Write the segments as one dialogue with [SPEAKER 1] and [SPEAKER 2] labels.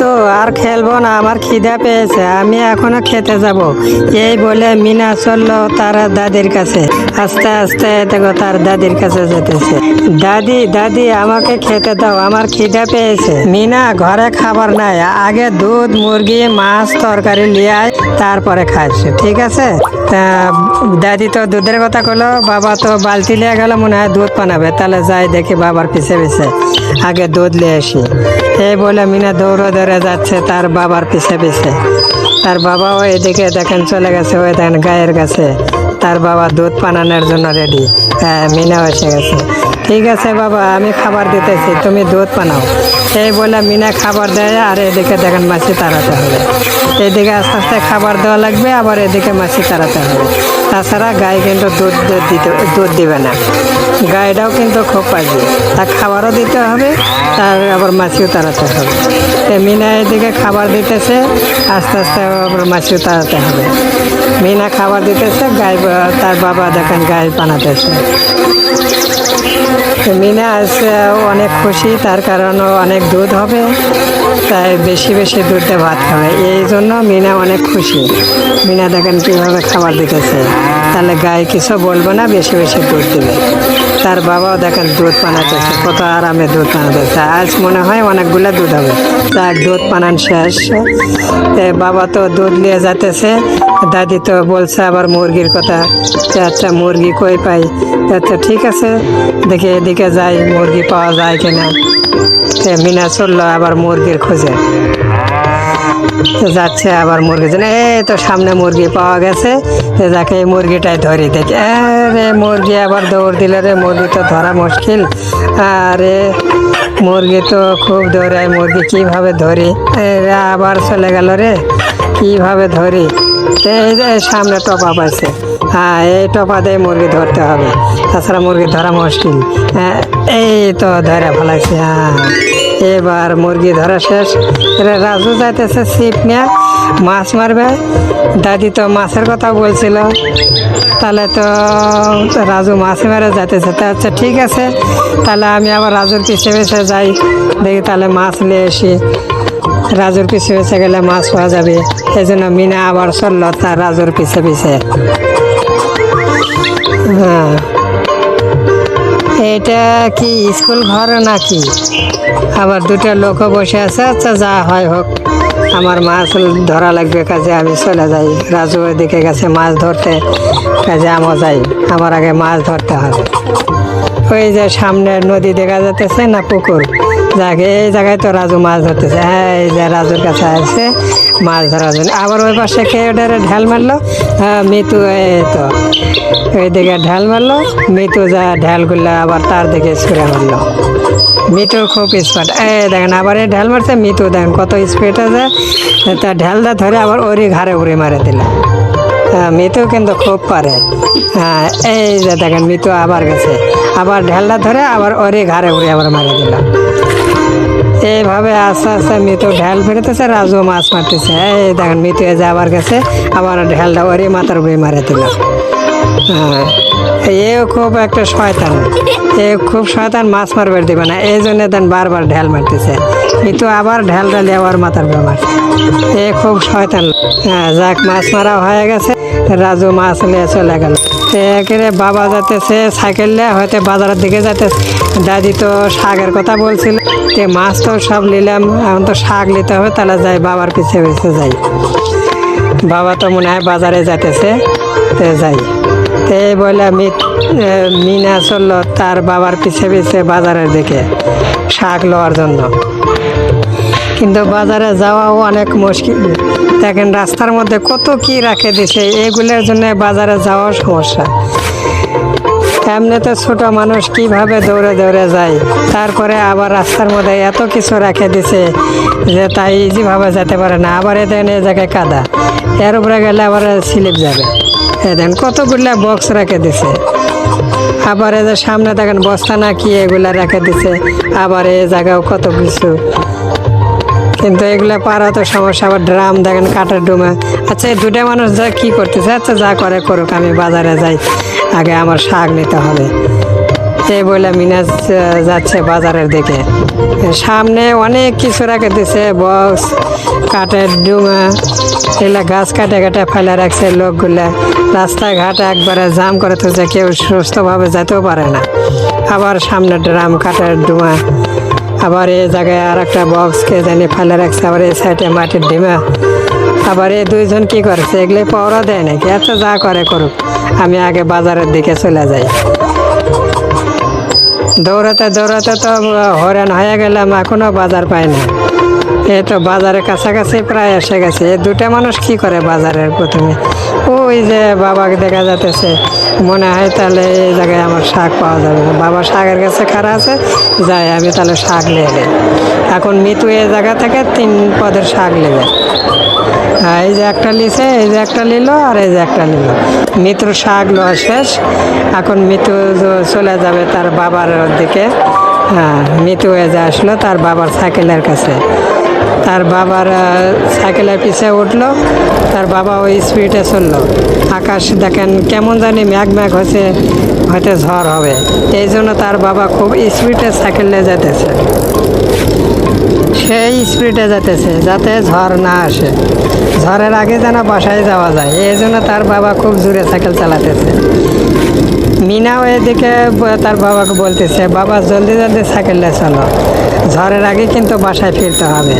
[SPEAKER 1] তো আর খেলব না, আমার খিদে পেয়েছে, আমি এখনও খেতে যাব। এই বলে মিনা চলল তার দাদির কাছে। আস্তে আস্তে দেখো তার দাদির কাছে যেতেছে। দাদি দাদি, আমাকে খেতে দাও, আমার খিদে পেয়েছে। মিনা ঘরে খাবার নাই, আগে দুধ, মুরগি, মাছ, তরকারি আয়, তারপরে খাস, ঠিক আছে? তা, দাদি তো দুধের কথা কলো, বাবা তো বালতি লিয়ে গেল, মনে হয় দুধ বানাবে, তাহলে যাই দেখি বাবার পিছে পিছে। আগে দুধ নিয়ে আসি। এই বলে মিনা দৌড়ে দৌড়ে যাচ্ছে তার বাবার পিছে পিছে। তার বাবাও এদিকে দেখেন চলে গেছে, ওই দেখেন গায়ের কাছে। তার বাবা দুধ বানানোর জন্য রেডি হ্যাঁ মিনাও এসে গেছে। ঠিক আছে বাবা, আমি খাবার দিতেছি, তুমি দুধ বানাও। এই বলে মিনা খাবার দেয় আর এদিকে দেখেন মাছি তাড়াতে হবে এদিকে আস্তে আস্তে খাবার দেওয়া লাগবে, আবার এদিকে মাছি তাড়াতে হবে তাছাড়া গায়ে কিন্তু দুধ দিতে, দুধ দেবে না। গায়েটাও কিন্তু খুব পাইবে তার খাবারও দিতে হবে, তার আবার মাছিও তাড়াতে হবে। তো মিনা এদিকে খাবার দিতেছে, আস্তে আস্তে আবার মাছিও তাড়াতে হবে। মিনা খাবার দিতেছে, গায়ে তার বাবা দেখেন গায়ে বানাতেছে। মিনা আছে অনেক খুশি, তার কারণ অনেক দুধ হবে, তাই বেশি বেশি দুধে ভাত খাবে। এই জন্য মিনা অনেক খুশি। মিনা দেখেন কীভাবে খাবার দিতেছে। তাহলে গায়ে কিছু বলব না, বেশি বেশি দুধ দিবে। তার বাবাও দেখেন দুধ বানাতেছে কত আরামে দুধ বানাতেছে আজ মনে হয় অনেকগুলো দুধ হবে। তার দুধ বানান শেষ। বাবা তো দুধ নিয়ে যাতেছে দাদি তো বলছে আবার মুরগির কথা আচ্ছা মুরগি কই পাই? আচ্ছা ঠিক আছে, দেখে এদিকে যাই, মুরগি পাওয়া যায় কিনা। মিনা চলল আবার মুরগির খোঁজে। যাচ্ছে আবার মুরগি জন্য। এই তো সামনে মুরগি পাওয়া গেছে। যাকে এই মুরগিটাই ধরি দেখি। রে মুরগি আবার দৌড় দিল রে মুরগি তো ধরা মুশকিল। আরে মুরগি তো খুব দৌড়ায় মুরগি কীভাবে ধরি? এ আবার চলে গেল রে কীভাবে ধরি? এই যে সামনে টপা পাইছে। হ্যাঁ এই টপা দিয়ে মুরগি ধরতে হবে। তাছাড়া মুরগি ধরা মুশকিল। হ্যাঁ, এই তো ধরে ফেলাইছে হ্যাঁ। এবার মুরগি ধরা শেষ। এরা রাজু যাইতেছে, ছিপ নিয়ে মাছ মারবে। দাদি তো মাছের কথা বলছিল। তাহলে তো রাজু মাছ মেরে যাইতেছে। তা আচ্ছা ঠিক আছে। তাহলে আমি আবার রাজুর পিছে পিছে যাই। দেখি তাহলে মাছ নিয়ে আসি রাজুর পিছে পিছে গেলে মাছ পাওয়া যাবে। এই জন্য মিনা আবার চলল তার রাজুর পিছে পিছে। হ্যাঁ। এটা কি স্কুল ঘর নাকি? আবার দুটো লোক বসে আছে আচ্ছা যা হয় হোক। আমার মাছ ধরা লাগবে, কাজে আমি চলে যাই। রাজু দিকে গেছে মাছ ধরতে, কাজে আমও যাই। আমার আগে মাছ ধরতে হবে ওই যে সামনে নদী দেখা যেতেছে না পুকুর? যাকে এই জায়গায় তো রাজু মাছ ধরতেছে। হ্যাঁ এই যে রাজুর কাছে আছে, মাছ ধরার জন্য। আবার ওই পাশে খেয়ে ওটারে ঢাল মারলো। হ্যাঁ মিতু, এই তো। ওইদিকে ঢাল মারলো। মিতু যা ঢালগুলো আবার তার দিকে ছুঁড়ে মারলো। মিতুর খুব স্পিড এই দেখেন, আবার এই ঢাল মারছে, মিতু দেখেন কত স্পিড আছে। তা ঢালটা ধরে আবার ওরই ঘাড়ে উড়ে মারে দিল। হ্যাঁ মিতু কিন্তু খুব পারে। হ্যাঁ এই যে দেখেন, মিতু আবার গেছে। আবার ঢালটা ধরে আবার ওরই ঘাড়ে উড়ে আবার মারে দিল। এইভাবে আস্তে আস্তে মিতু ঢাল ফেরতেছে রাজু মাছ মারতেছে। এই দেখেন মিতু এ যে আবার গেছে, আবার ঢালটা ওরই মাথার উপরে মারে দিল। হ্যাঁ খুব একটা শয়তান। এ খুব শয়তান, মাছ মারবার দিবে না। এই জন্য দেন বারবার ঢাল মারতেছে। কিন্তু আবার ঢাল ঢালে আবার মাথার মারছে। এ খুব শয়তান। হ্যাঁ যাক, মাছ মারা হয়ে গেছে রাজু মাছ নিয়ে চলে গেল। একেরে বাবা যাতেছে সাইকেল হয়তো বাজারের দিকে যাতে দাদি তো শাকের কথা বলছিল। যে মাছ তো সব নিলাম, এখন তো শাক নিতে হবে, তাহলে যাই, বাবার পিছে পিছে যাই। বাবা তো মনে হয় বাজারে যাইতেছে, তে যাই। তে বলে মিনা চলল তার বাবার পিছে পিছে বাজারের দিকে শাক লওয়ার জন্য। কিন্তু বাজারে যাওয়াও অনেক মুশকিল। দেখেন রাস্তার মধ্যে কত কি রাখে দিছে, এগুলোর জন্য বাজারে যাওয়াও সমস্যা। এমনিতে ছোট মানুষ কীভাবে দৌড়ে দৌড়ে যায়, তারপরে আবার রাস্তার মধ্যে এত কিছু রেখে দিছে যে তাই ইজিভাবে যেতে পারে না। আবার এ এই জায়গায় কাদা। এর উপরে গেলে আবার স্লিপ যাবে। এ দেখেন কতগুলা বক্স রেখে দিছে। আবার যে সামনে দেখেন বস্তা না কি এগুলা রেখে দিছে। আবার এই জায়গাও কত কিছু। কিন্তু এগুলো পারা তো সমস্যা। আবার ড্রাম দেখেন কাঠের ডুমে। আচ্ছা এই দুটা মানুষ যা কি করতেছে আচ্ছা যা করে করুক, আমি বাজারে যাই। আগে আমার শাক নিতে হবে। এই বলে মিনাজ যাচ্ছে বাজারের দিকে। সামনে অনেক কিছু রেখে দিছে, বক্স, কাঠের ডুঙা এগুলা গাছ কাটে কাটে ফেলে রাখছে লোকগুলা। রাস্তাঘাট একবারে জাম করে তুলছে, কেউ সুস্থভাবে যেতেও পারে না। আবার সামনে ড্রাম, কাঠের ডুমা। আবার এই জায়গায় আর একটা বক্সকে জানি ফেলে রাখছে, আবার এই সাইডে মাটির ডিমা। আবার এই দুইজন কি করছে? এগুলো পাওয়া দেয় নাকি আচ্ছা যা করে করুক, আমি আগে বাজারের দিকে চলে যাই। দৌড়াতে দৌড়াতে তো হরেন হয়ে গেলাম, এখনও বাজার পাই না এই তো বাজারের কাছাকাছি প্রায় এসে গেছে। দুটা মানুষ কি করে বাজারের প্রথমে? ওই যে বাবাকে দেখা যাতেছে মনে হয় তাহলে এই জায়গায় আমার শাক পাওয়া যাবে না। বাবা শাকের কাছে খাড়া আছে, যাই আমি তাহলে শাক নিয়ে যাই এখন মিতু এই জায়গা থেকে তিন পদের শাক নেবে। হ্যাঁ এই যে একটা লিছে এই যে একটা নিল, আর এই যে একটা নিল। মিত্র শাক লওয়া শেষ। এখন মিতু য- চলে যাবে তার বাবার দিকে। হ্যাঁ মিতু হয়ে যে আসলো, তার বাবার সাইকেলের কাছে। তার বাবার আহ, সাইকেলের পিছে উঠল। তার বাবা ওই স্পিডে চলল। আকাশ দেখেন কেমন জানি ম্যাগ ম্যাগ হচ্ছে হয়তো ঝড় হবে। এই জন্য তার বাবা খুব স্পিডে সাইকেল যেতেছে। সেই স্পিডে যেতেছে যাতে ঝড় না আসে। ঝড়ের আগে যেন বাসায় যাওয়া যায় এই জন্য তার বাবা খুব জোরে সাইকেল চালাতেছে। মিনাও এদিকে তার বাবাকে বলতেছে বাবা জলদি জলদি সাইকেল চলো। ঝড়ের আগে কিন্তু বাসায় ফিরতে হবে।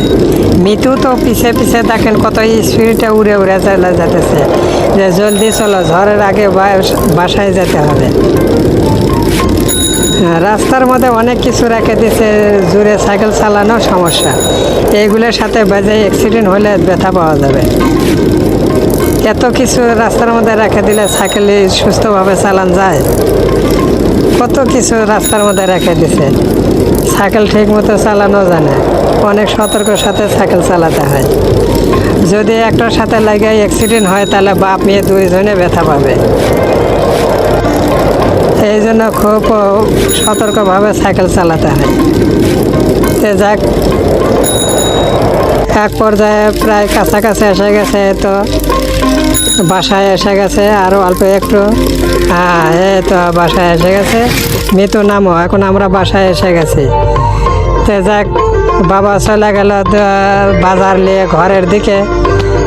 [SPEAKER 1] মিতু তো পিছে পিছে দেখেন কত স্পিডে উড়ে উড়ে চলে যেতেছে। যে জলদি চলো, ঝড়ের আগে বাসায় যেতে হবে। রাস্তার মধ্যে অনেক কিছু রেখে দিছে জোরে সাইকেল চালানো সমস্যা। এইগুলোর সাথে বেজে অ্যাক্সিডেন্ট হলে ব্যথা পাওয়া যাবে। এত কিছু রাস্তার মধ্যে রেখে দিলে সাইকেল সুস্থভাবে চালান যায়। কত কিছু রাস্তার মধ্যে রেখে দিছে। সাইকেল ঠিক মতো চালানো জানে। অনেক সতর্কর সাথে সাইকেল চালাতে হয়। যদি একটার সাথে লাগে অ্যাক্সিডেন্ট হয়, তাহলে বাপ মেয়ে দুইজনে ব্যথা পাবে। এই জন্য খুব সতর্কভাবে সাইকেল চালাতে হয়। যাক, এক পর্যায়ে প্রায় কাছাকাছি এসে গেছে তো বাসায় এসে গেছে আরও অল্প একটু। হ্যাঁ এই তো বাসায় এসে গেছে। মৃত্যু নামও এখন আমরা বাসায় এসে গেছি। তো যাক, বাবা চলে গেল বাজার নিয়ে ঘরের দিকে।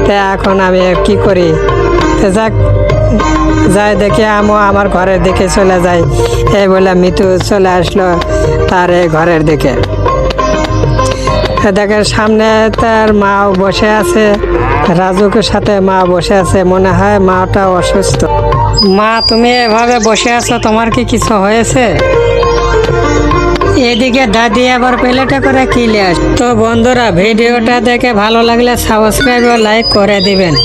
[SPEAKER 1] তো এখন আমি কি করি? তো যাক, যাই দেখি আমিও আমার ঘরের দিকে চলে যাই। এই বলে মিতু চলে আসলো তার এই ঘরের দিকে। দেখেন, সামনে তার মাও বসে আছে। রাজুকের সাথে মা বসে আছে, মনে হয় মাটা অসুস্থ। মা, তুমি এভাবে বসে আছো, তোমার কি কিছু হয়েছে? এদিকে দাদি আবার প্লেটে করে কিলে আস? তো বন্ধুরা, ভিডিওটা দেখে ভালো লাগলে সাবস্ক্রাইব ও লাইক করে দিবেন।